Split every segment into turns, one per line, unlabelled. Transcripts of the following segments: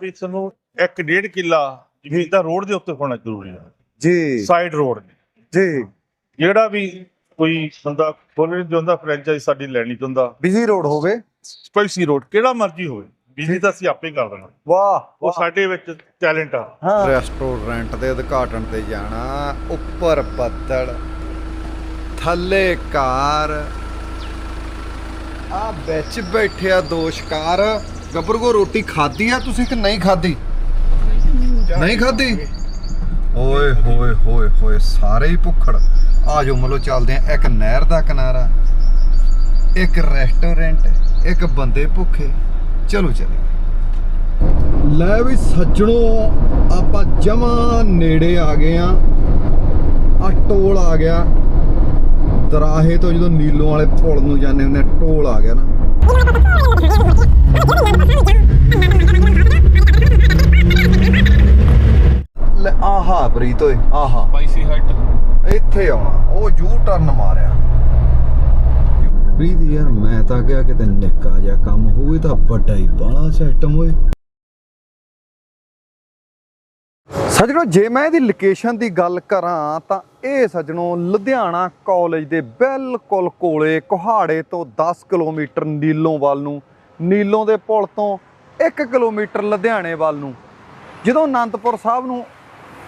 ਵੀ ਤੁਹਾਨੂੰ ਇੱਕ ਡੇਢ ਕਿੱਲਾ ਜ਼ਮੀਨ ਦਾ ਰੋਡ ਦੇ ਉੱਤੇ ਹੋਣਾ ਜ਼ਰੂਰੀ ਹੈ।
ਜੀ।
ਸਾਈਡ ਰੋਡ
ਜੀ।
ਜਿਹੜਾ ਵੀ ਕੋਈ ਬੰਦਾ ਖੋਲ੍ਹਣਾ ਚਾਹੁੰਦਾ ਫਰੈਂਚਾਈਜ਼ ਸਾਡੀ ਲੈਣੀ ਚਾਹੁੰਦਾ
ਬਿਜ਼ੀ ਰੋਡ ਹੋਵੇ।
ਸਪੈਸੀ ਰੋਡ ਕਿਹੜਾ ਮਰਜ਼ੀ ਹੋਵੇ। ਬਿਜਲੀ ਤਾਂ ਅਸੀਂ ਆਪੇ ਕਰ ਦੇਣਾ।
ਵਾਹ
ਉਹ ਸਾਡੇ ਵਿੱਚ ਟੈਲੈਂਟ ਆ।
ਹਾਂ।
ਰੈਸਟੋਰੈਂਟ ਦੇ ਉਦਘਾਟਨ ਤੇ ਜਾਣਾ ਉੱਪਰ ਬੱਦਲ ਥੱਲੇ ਕਾਰ। ਆ ਵਿੱਚ ਬੈਠਿਆ ਦੋ ਸ਼ਿਕਾਰ। ਗੱਭਰੂ ਕੋ ਰੋਟੀ ਖਾਧੀ ਆ ਤੁਸੀਂ ਕਿ ਨਹੀਂ ਖਾਧੀ? ਨਹੀਂ ਖਾਧੀ? ਓਏ ਹੋਏ ਹੋਏ ਹੋਏ ਸਾਰੇ ਹੀ ਭੁੱਖੜ। ਆ ਜੋ ਮਤਲਬ ਚੱਲਦੇ ਆ ਇੱਕ ਨਹਿਰ ਦਾ ਕਿਨਾਰਾ ਇੱਕ ਰੈਸਟੋਰੈਂਟ ਇੱਕ ਬੰਦੇ ਭੁੱਖੇ। ਚਲੋ ਚਲੇ ਲੈ ਵੀ ਸੱਜਣੋ ਆਪਾਂ ਜਮਾ ਨੇੜੇ ਆ ਗਏ ਆ ਆ ਟੋਲ ਆ ਗਿਆ। ਦਰਾਹੇ ਤੋਂ ਜਦੋਂ ਨੀਲੋਂ ਵਾਲੇ ਪੁਲ ਨੂੰ ਜਾਂਦੇ ਹੁੰਦੇ ਆ, ਟੋਲ ਆ ਗਿਆ ਨਾ। ਲੈ ਆਹਾ ਬਰੀਤ ਓਏ ਆਹਾ।
ਸਪਾਈਸੀ ਹਟ
ਇੱਥੇ ਆਉਣਾ ਉਹ ਯੂ ਟਰਨ ਮਾਰਿਆ। ਪ੍ਰੀਤ ਯਾਰ ਮੈਂ ਤਾਂ ਕਿਹਾ ਕਿਤੇ ਨਿੱਕਾ ਜਿਹਾ ਕੰਮ ਹੋਵੇ ਤਾਂ ਵੱਡਾ ਹੀ ਬਾਲਾ ਸਿਸਟਮ ਹੋਏ ਸੱਜਣੋ ਜੇ ਮੈਂ ਇਹਦੀ ਲੋਕੇਸ਼ਨ ਦੀ ਗੱਲ ਕਰਾਂ ਤਾਂ ਇਹ ਸੱਜਣੋ ਲੁਧਿਆਣਾ ਕਾਲਜ ਦੇ ਬਿਲਕੁਲ ਕੋਲੇ ਕੁਹਾੜੇ ਤੋਂ 10 ਕਿਲੋਮੀਟਰ ਨੀਲੋਂ ਵੱਲ ਨੂੰ ਨੀਲੋਂ ਦੇ ਪੁਲ ਤੋਂ 1 ਕਿਲੋਮੀਟਰ ਲੁਧਿਆਣੇ ਵੱਲ ਨੂੰ। ਜਦੋਂ ਅਨੰਦਪੁਰ ਸਾਹਿਬ ਨੂੰ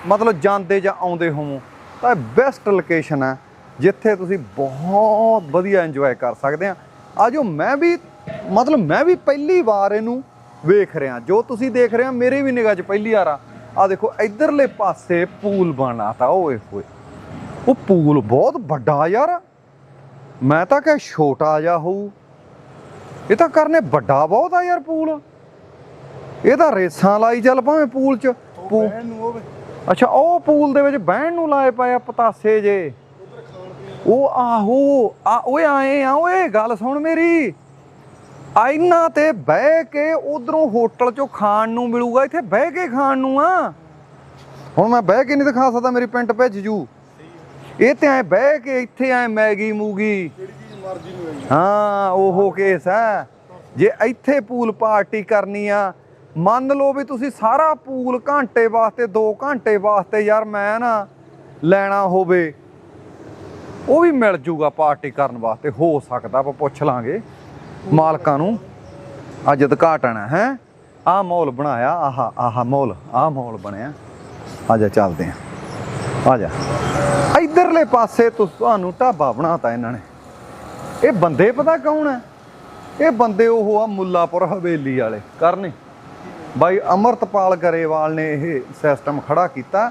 ਮਤਲਬ ਜਾਂਦੇ ਜਾਂ ਆਉਂਦੇ ਹੋਵੋ, ਤਾਂ ਬੈਸਟ ਲੋਕੇਸ਼ਨ ਹੈ, ਜਿੱਥੇ ਤੁਸੀਂ ਬਹੁਤ ਵਧੀਆ ਇੰਜੋਏ ਕਰ ਸਕਦੇ ਆ। ਆਜੋ, ਮੈਂ ਵੀ, ਮਤਲਬ ਮੈਂ ਵੀ ਪਹਿਲੀ ਵਾਰ ਇਹਨੂੰ ਵੇਖ ਰਿਹਾ। ਜੋ ਤੁਸੀਂ ਦੇਖ ਰਹੇ ਆ, ਮੇਰੇ ਵੀ ਨਿਗਾਹ 'ਚ ਪਹਿਲੀ ਵਾਰ ਆ। ਆ ਦੇਖੋ, ਇਧਰਲੇ ਪਾਸੇ ਪੂਲ ਬਣਾਤਾ ਓਏ ਹੋਏ। ਉਹ ਪੂਲ ਬਹੁਤ ਵੱਡਾ ਯਾਰ। ਮੈਂ ਤਾਂ ਕਿਹਾ ਛੋਟਾ ਜਿਹਾ ਹੋਊ। ਇਹ ਤਾਂ ਕਰਨੇ ਵੱਡਾ ਬਹੁਤ ਆ ਯਾਰ ਪੂਲ। ਇਹ ਤਾਂ ਰੇਸਾਂ ਲਾਈ ਚੱਲ ਭਾਵੇਂ ਪੂਲ 'ਚ। ਅੱਛਾ ਉਹ ਪੂਲ ਦੇ ਵਿੱਚ ਬਹਿਣ ਨੂੰ ਲਾਏ ਪਏ ਆ ਪਤਾਸੇ ਜੇ। ਉਹ ਆਹੋ ਆ ਓਏ ਆਏ ਆ ਓਏ ਗੱਲ ਸੁਣ ਮੇਰੀ। ਆਇਨਾ ਤੇ ਬਹਿ ਕੇ ਉਧਰੋਂ ਹੋਟਲ ਚੋਂ ਖਾਣ ਨੂੰ ਮਿਲੂਗਾ ਇੱਥੇ ਬਹਿ ਕੇ ਖਾਣ ਨੂੰ ਆ। ਹੁਣ ਮੈਂ ਬਹਿ ਕੇ ਨਹੀਂ ਦਿਖਾ ਸਕਦਾ ਮੇਰੀ ਪਿੰਟ ਭੇਜ ਜੂ। ਇਹ ਤੇ ਐ ਬਹਿ ਕੇ ਇੱਥੇ ਐ ਮੈਗੀ ਮੂਗੀ। ਹਾਂ, ਉਹ ਕੇਸ ਹੈ। ਜੇ ਇੱਥੇ ਪੂਲ ਪਾਰਟੀ ਕਰਨੀ ਆ, ਮੰਨ ਲਓ ਵੀ ਤੁਸੀਂ ਸਾਰਾ ਪੂਲ ਘੰਟੇ ਵਾਸਤੇ 2 ਘੰਟੇ ਵਾਸਤੇ ਯਾਰ ਮੈਂ ਨਾ ਲੈਣਾ ਹੋਵੇ, ਉਹ ਵੀ ਮਿਲ ਜੂਗਾ ਪਾਰਟੀ ਕਰਨ ਵਾਸਤੇ, ਹੋ ਸਕਦਾ, ਆਪਾਂ ਪੁੱਛ ਲਾਂਗੇ ਮਾਲਕਾਂ ਨੂੰ। ਅੱਜ ਉਦਘਾਟਨ ਹੈ ਆਹ ਮਾਹੌਲ ਬਣਾਇਆ, ਆਹਾ ਆਹਾ ਮਾਹੌਲ, ਆਹ ਮਾਹੌਲ ਬਣਿਆ। ਆ ਜਾ, ਚੱਲਦੇ ਆ ਆ ਜਾ। ਇਧਰਲੇ ਪਾਸੇ ਤੁਹਾਨੂੰ ਢਾਬਾ ਬਣਾਤਾ ਇਹਨਾਂ ਨੇ। ਇਹ ਬੰਦੇ ਪਤਾ ਕੌਣ ਹੈ? ਇਹ ਬੰਦੇ ਉਹ ਆ ਮੁੱਲਾਪੁਰ ਹਵੇਲੀ ਵਾਲੇ, ਕਰਨੇ ਬਾਈ ਅਮਰਤਪਾਲ ਗਰੇਵਾਲ ਨੇ ਇਹ ਸਿਸਟਮ ਖੜਾ ਕੀਤਾ।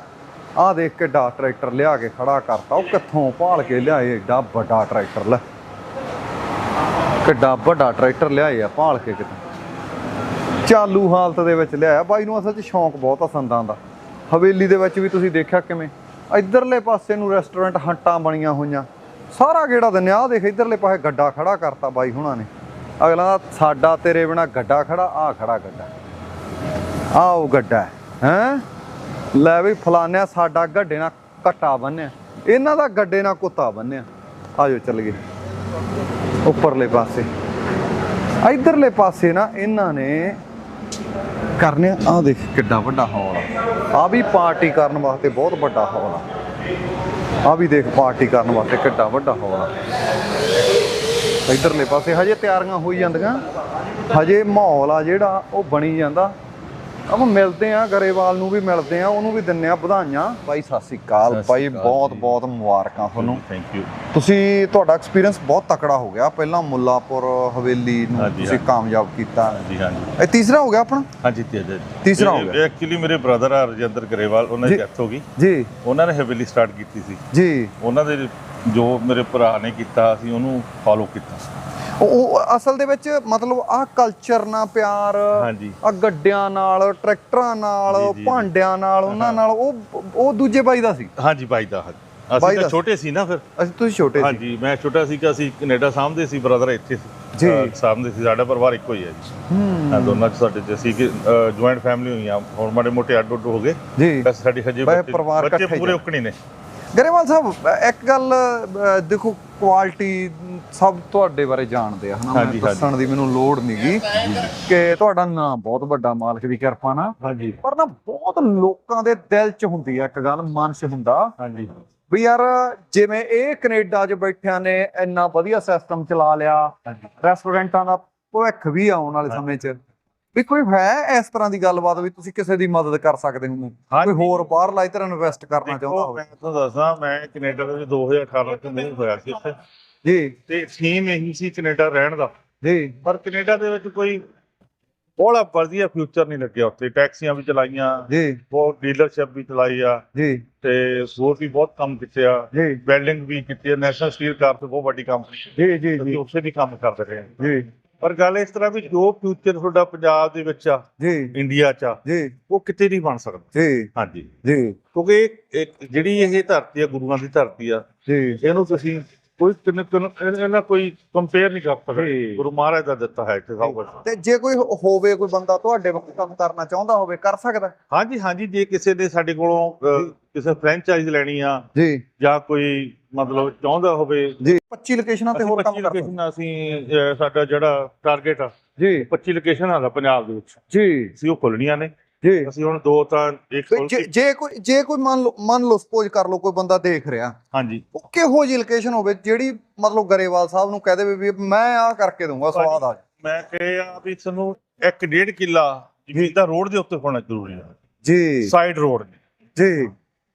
ਆਹ ਦੇਖ ਕੇ ਡਾ ਟਰੈਕਟਰ ਲਿਆ ਕੇ ਖੜਾ ਕਰਤਾ। ਉਹ ਕਿੱਥੋਂ ਭਾਲ ਕੇ ਲਿਆਏ? ਏਡਾ ਵੱਡਾ ਟਰੈਕਟਰ ਲੈ। ਕਿੱਡਾ ਵੱਡਾ ਟਰੈਕਟਰ ਲਿਆਏ ਆ ਭਾਲ ਕੇ ਕਿਤੇ। ਚਾਲੂ ਹਾਲਤ ਦੇ ਵਿੱਚ ਲਿਆਇਆ। ਬਾਈ ਨੂੰ ਅਸਲ 'ਚ ਸ਼ੌਂਕ ਬਹੁਤ ਆ ਸੰਦਾਂ ਦਾ। ਹਵੇਲੀ ਦੇ ਵਿੱਚ ਵੀ ਤੁਸੀਂ ਦੇਖਿਆ ਕਿਵੇਂ? ਇਧਰਲੇ ਪਾਸੇ ਨੂੰ ਰੈਸਟੋਰੈਂਟ ਹੰਟਾਂ ਬਣੀਆਂ ਹੋਈਆਂ। ਸਾਰਾ ਗੇੜਾ ਦਿੰਨੇ ਆ ਦੇਖ ਇਧਰਲੇ ਪਾਸੇ ਗੱਡਾ ਖੜਾ ਕਰਤਾ ਬਾਈ ਹੁਣਾਂ ਨੇ। ਅਗਲਾ ਸਾਡਾ ਤੇਰੇ ਬਿਨਾ ਗੱਡਾ ਖੜਾ, ਆ ਖੜਾ ਗੱਡਾ। ਆ ਉਹ ਗੱਡਾ ਹੈ ਲੈ ਵੀ ਫਲਾਨਿਆ ਸਾਡਾ ਗੱਡੇ ਨਾਲ ਘੱਟਾ ਬੰਨਿਆ। ਇਹਨਾਂ ਦਾ ਗੱਡੇ ਨਾਲ ਕੁੱਤਾ ਬੰਨਿਆ। ਆਜੋ ਚੱਲ ਗਏ ਉੱਪਰਲੇ ਪਾਸੇ। ਇਧਰਲੇ ਪਾਸੇ ਨਾ ਇਹਨਾਂ ਨੇ ਕਰਨੇ ਆ ਦੇਖ ਕਿੱਡਾ ਵੱਡਾ ਹਾਲ ਆ। ਆ ਵੀ ਪਾਰਟੀ ਕਰਨ ਵਾਸਤੇ ਬਹੁਤ ਵੱਡਾ ਹਾਲ ਆ। ਆ ਵੀ ਦੇਖ ਪਾਰਟੀ ਕਰਨ ਵਾਸਤੇ ਕਿੱਡਾ ਵੱਡਾ ਹਾਲ। ਇਧਰਲੇ ਪਾਸੇ ਹਜੇ ਤਿਆਰੀਆਂ ਹੋਈ ਜਾਂਦੀਆਂ। ਹਜੇ ਮਾਹੌਲ ਆ ਜਿਹੜਾ, ਉਹ ਬਣੀ ਜਾਂਦਾ। ਆਪਾਂ ਮਿਲਦੇ ਆ ਗਰੇਵਾਲ ਨੂੰ ਵੀ ਮਿਲਦੇ ਆ ਉਹਨੂੰ ਵੀ ਦਿੰਨੇ ਆ ਵਧਾਈਆਂ। ਬਾਈ ਸਤਿ ਸ੍ਰੀ ਅਕਾਲ ਬਾਈ ਬਹੁਤ। ਬਹੁਤ ਮੁਬਾਰਕਾਂ ਤੁਹਾਨੂੰ।
ਥੈਂਕ ਯੂ
ਤੁਸੀਂ ਤੁਹਾਡਾ ਐਕਸਪੀਰੀਅੰਸ ਬਹੁਤ ਤਕੜਾ ਹੋ ਗਿਆ। ਪਹਿਲਾਂ ਮੁੱਲਾਪੁਰ ਹਵੇਲੀ ਨੂੰ
ਹਾਂਜੀ,
ਤੁਸੀਂ। ਕਾਮਯਾਬ ਕੀਤਾ।
ਜੀ ਹਾਂਜੀ।
ਇਹ ਤੀਸਰਾ ਹੋ ਗਿਆ ਆਪਣਾ?
ਹਾਂਜੀ
ਤੀਸਰਾ ਹੋ ਗਿਆ।
ਐਕਚੁਅਲੀ ਮੇਰੇ ਬ੍ਰਦਰ ਆ ਰਜਿੰਦਰ ਗਰੇਵਾਲ ਉਹਨਾਂ ਦੀ। ਡੈਥ ਹੋ ਗਈ।
ਜੀ।
ਉਹਨਾਂ ਨੇ ਹਵੇਲੀ ਸਟਾਰਟ ਕੀਤੀ ਸੀ।
ਜੀ।
ਉਹਨਾਂ ਦੇ ਜੋ ਮੇਰੇ ਭਰਾ ਨੇ ਕੀਤਾ ਅਸੀਂ ਉਹਨੂੰ ਫਾਲੋ ਕੀਤਾ
ਉਹ ਅਸਲ ਦੇ ਵਿੱਚ ਮਤਲਬ ਆਹ ਕਲਚਰ ਨਾਲ ਪਿਆਰ। ਆ ਗੱਡਿਆਂ ਨਾਲ ਟਰੈਕਟਰਾਂ ਨਾਲ। ਭਾਂਡਿਆਂ ਨਾਲ ਉਹਨਾਂ ਨਾਲ ਉਹ ਉਹ ਦੂਜੇ ਬਾਈ ਦਾ ਸੀ।
ਹਾਂਜੀ ਬਾਈ ਦਾ ਅਸੀਂ। ਤਾਂ ਛੋਟੇ ਸੀ ਨਾ ਫਿਰ।
ਅਸੀਂ ਤੁਸੀਂ ਛੋਟੇ ਸੀ।
ਹਾਂਜੀ ਮੈਂ ਛੋਟਾ ਸੀ ਕਿ ਅਸੀਂ ਕੈਨੇਡਾ ਸਾਹਮਣੇ ਸੀ ਬ੍ਰਦਰ ਇੱਥੇ ਸੀ।
ਜੀ।
ਸਾਹਮਣੇ ਸੀ ਸਾਡਾ ਪਰਿਵਾਰ ਇੱਕੋ ਹੀ ਹੈ ਜੀ।
ਹੂੰ।
ਦੋਨਾਂ ਚ ਸਾਡੇ ਚ ਸੀ ਕਿ ਜੁਆਇੰਟ ਫੈਮਿਲੀ ਹੋਈਆਂ। ਹੁਣ ਮਾੜੇ ਮੋਟੇ ਅੱਡ ਉੱਡ ਹੋ ਗਏ।
ਜੀ।
ਬਸ ਸਾਡੀ ਹਜੇ ਬੱਚੇ ਪੂਰੇ
ਆ।
ਉਕਣੀ ਨੇ।
ਗਰੇਵਾਲ ਸਾਹਿਬ ਇੱਕ ਗੱਲ ਦੇਖੋ ਕੁਆਲਿਟੀ ਸਭ ਤੁਹਾਡੇ ਬਾਰੇ ਜਾਣਦੇ ਆ ਹਨਾ? ਮੈਂ ਦੱਸਣ ਦੀ ਮੈਨੂੰ ਲੋੜ ਨਹੀਂਗੀ ਕਿ ਤੁਹਾਡਾ ਨਾਮ ਬਹੁਤ ਵੱਡਾ ਮਾਲਕ ਦੀ ਕਿਰਪਾ ਨਾਲ।
ਹਾਂਜੀ।
ਪਰ ਨਾ ਬਹੁਤ ਲੋਕਾਂ ਦੇ ਦਿਲ 'ਚ ਹੁੰਦੀ ਆ ਇੱਕ ਗੱਲ ਮਨ 'ਚ ਹੁੰਦਾ।
ਹਾਂਜੀ।
ਵੀ ਯਾਰ ਜਿਵੇਂ ਇਹ ਕੈਨੇਡਾ 'ਚ ਬੈਠਿਆਂ ਨੇ ਇੰਨਾ ਵਧੀਆ ਸਿਸਟਮ ਚਲਾ ਲਿਆ ਰੈਸਟੋਰੈਂਟਾਂ ਦਾ ਭਵਿੱਖ ਵੀ ਆਉਣ ਵਾਲੇ ਸਮੇਂ 'ਚ। ਵੀ ਕੋਈ ਹੈ ਇਸ ਤਰ੍ਹਾਂ ਦੀ ਗੱਲਬਾਤ ਵੀ ਤੁਸੀਂ ਕਿਸੇ ਦੀ ਮਦਦ ਕਰ ਸਕਦੇ ਹੋ? ਕੋਈ ਹੋਰ ਬਾਹਰਲਾ ਇਧਰ ਇਨਵੈਸਟ ਕਰਨਾ ਚਾਹੁੰਦਾ ਹੋਵੇ?
ਮੈਂ ਤੁਹਾਨੂੰ ਦੱਸਾਂ ਮੈਂ ਕੈਨੇਡਾ ਦੇ ਵਿੱਚ 2018 ਚ ਨਹੀਂ ਹੋਇਆ ਸੀ ਉੱਥੇ
ਜੀ।
ਤੇ ਥੀਮ ਇਹੀ ਸੀ ਕੈਨੇਡਾ ਰਹਿਣ ਦਾ।
ਜੀ।
ਪਰ ਕੈਨੇਡਾ ਦੇ ਵਿੱਚ ਕੋਈ ਬੜਾ ਵਧੀਆ ਫਿਊਚਰ ਨਹੀਂ ਲੱਗਿਆ ਉੱਥੇ। ਟੈਕਸੀਆਂ ਵੀ ਚਲਾਈਆਂ
ਜੀ।
ਬਹੁਤ ਡੀਲਰਸ਼ਿਪ ਵੀ ਚਲਾਈ ਆ।
ਜੀ।
ਤੇ ਹੋਰ ਵੀ ਬਹੁਤ ਕੰਮ ਕੀਤੇ ਆ।
ਜੀ।
ਬਿਲਡਿੰਗ ਵੀ ਕੀਤੀ ਆ। ਨੈਸ਼ਨਲ ਸਟੀਲ ਕਾਰਪ ਬਹੁਤ ਵੱਡੀ ਕੰਪਨੀ
ਜੀ ਜੀ ਜੀ।
ਉੱਥੇ ਵੀ ਕੰਮ ਕਰਦੇ ਰਹੇ
ਜੀ।
ਪਰ ਗੱਲ ਇਸ ਤਰ੍ਹਾਂ ਵੀ ਜੋ ਫਿਊਚਰ ਤੁਹਾਡਾ ਪੰਜਾਬ ਦੇ ਵਿੱਚ ਆ
ਜੀ।
ਇੰਡੀਆ 'ਚ ਆ
ਜੀ।
ਉਹ ਕਿਤੇ ਨਹੀਂ ਬਣ ਸਕਦਾ।
ਜੀ।
ਹਾਂਜੀ।
ਜੀ।
ਕਿਉਂਕਿ ਇਹ- ਇਹ ਜਿਹੜੀ ਇਹ ਧਰਤੀ ਆ ਗੁਰੂਆਂ ਦੀ ਧਰਤੀ ਆ
ਜੀ।
ਇਹਨੂੰ ਤੁਸੀਂ ਕੋਈ ਕਿਨ ਕਿਨ ਇਹਨਾਂ ਕੋਈ ਕੰਪੇਅਰ ਨਹੀਂ ਕਰ
ਜੀ।
ਸਕਦੇ ਗੁਰੂ ਮਹਾਰਾਜ ਦਾ ਦਿੱਤਾ ਹੈ ਇੱਥੇ ਸਭ ਕੁਝ
ਤੇ ਜੇ ਕੋਈ ਹੋਵੇ ਕੋਈ ਬੰਦਾ ਤੁਹਾਡੇ ਵਾਂਗ ਕੰਮ ਕਰਨਾ ਚਾਹੁੰਦਾ ਹੋਵੇ ਕਰ ਸਕਦਾ?
ਹਾਂਜੀ ਹਾਂਜੀ ਜੇ ਕਿਸੇ ਨੇ ਸਾਡੇ ਕੋਲੋਂ ਅਹ, ਕਿਸੇ ਫਰੈਂਚਾਈਜ਼ ਲੈਣੀ ਆ
ਜੀ।
ਜਾਂ ਕੋਈ ਮਤਲਬ ਚਾਹੁੰਦਾ ਹੋਵੇ
ਜੀ। 25 ਲੋਕੇਸ਼ਨਾਂ ਤੇ ਹੋਰ
25
ਕੰਮ ਕਰ ਸਕਦੇ
ਲੋਕੇਸ਼ਨ ਅਸੀਂ ਅਹ, ਸਾਡਾ ਜਿਹੜਾ ਟਾਰਗੇਟ ਆ
ਜੀ।
25 ਲੋਕੇਸ਼ਨ ਦਾ ਪੰਜਾਬ ਦੇ ਵਿੱਚ।
ਜੀ।
ਅਸੀਂ ਉਹ ਖੋਲਣੀਆਂ ਨੇ।
ਜੀ।
ਅਸੀਂ ਹੁਣ ਦੋ ਤਾਂ ਇੱਕ
ਵੀ
ਖੋਲ
ਜੇ-
ਕੇ
ਜੇ ਕੋਈ ਜੇ ਕੋਈ ਮੰਨ ਲਓ ਮੰਨ ਲਓ ਸਪੋਜ਼ ਕਰ ਲਓ ਕੋਈ ਬੰਦਾ ਦੇਖ ਰਿਹਾ।
ਹਾਂਜੀ।
ਉਹ ਕਿਹੋ ਜਿਹੀ ਲੋਕੇਸ਼ਨ ਹੋਵੇ ਜਿਹੜੀ ਮਤਲਬ ਗਰੇਵਾਲ ਸਾਹਿਬ ਨੂੰ ਕਹਿ ਦੇਵੇ ਵੀ ਮੈਂ ਆਹ ਕਰਕੇ ਦਊਂਗਾ ਸਵਾਦ ਆ ਜਾਏ।
ਮੈਂ ਕਿਹਾ ਵੀ ਤੁਹਾਨੂੰ ਇੱਕ ਡੇਢ ਕਿੱਲਾ ਜ਼ਮੀਨ ਦਾ ਰੋਡ ਦੇ ਉੱਤੇ ਹੋਣਾ ਜ਼ਰੂਰੀ ਹੈ
ਜੀ।
ਸਾਈਡ ਰੋਡ
ਜੀ।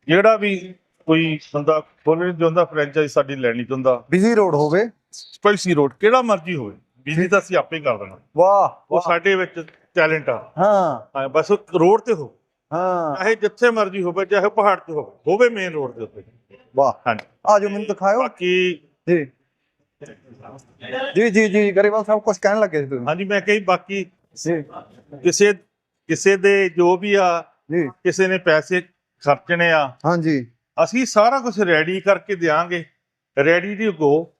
ਜਿਹੜਾ ਵੀ ਕੋਈ ਬੰਦਾ ਖੋਲ੍ਹਣਾ ਚਾਹੁੰਦਾ ਫਰੈਂਚਾਈਜ਼ ਸਾਡੀ ਲੈਣੀ ਚਾਹੁੰਦਾ
ਬਿਜ਼ੀ ਰੋਡ ਹੋਵੇ।
ਸਪਾਈਸੀ ਰੋਡ ਕਿਹੜਾ ਮਰਜ਼ੀ ਹੋਵੇ। ਬਿਜਲੀ ਤਾਂ ਅਸੀਂ ਆਪੇ ਕਰ ਦੇਣਾ।
ਵਾਹ
ਉਹ ਸਾਡੇ ਵਿੱਚ ਟੈਲੈਂਟ ਆ।
ਹਾਂ।
ਹਾਂ, ਬਸ ਰੋਡ ਤੇ ਹੋ
ਹਾਂ।
ਚਾਹੇ ਜਿੱਥੇ ਮਰਜ਼ੀ ਹੋਵੇ ਚਾਹੇ ਪਹਾੜ ਤੇ ਹੋਵੇ ਹੋਵੇ ਮੇਨ ਰੋਡ ਦੇ ਉੱਤੇ।
ਵਾਹ।
ਹਾਂਜੀ।
ਆ ਜਾਓ ਮੈਨੂੰ ਦਿਖਾਓ
ਬਾਕੀ
ਜੀ। ਜੀ ਜੀ ਜੀ ਗਰੇਵਾਲ ਸਾਹਿਬ ਕੁਝ ਕਹਿਣ ਲੱਗੇ ਸੀ ਤੁਸੀਂ?
ਹਾਂਜੀ ਮੈਂ ਕਹੀ ਬਾਕੀ ਕਿਸੇ ਕਿਸੇ ਦੇ ਜੋ ਵੀ ਆ
ਜੀ।
ਕਿਸੇ ਨੇ ਪੈਸੇ ਖਰਚਣੇ ਆ।
ਹਾਂਜੀ।
ਅਸੀਂ ਸਾਰਾ ਕੁਝ ਰੈਡੀ ਕਰਕੇ ਦੇਾਂਗੇ ਰੈਡੀ ਦੀ ਗੋ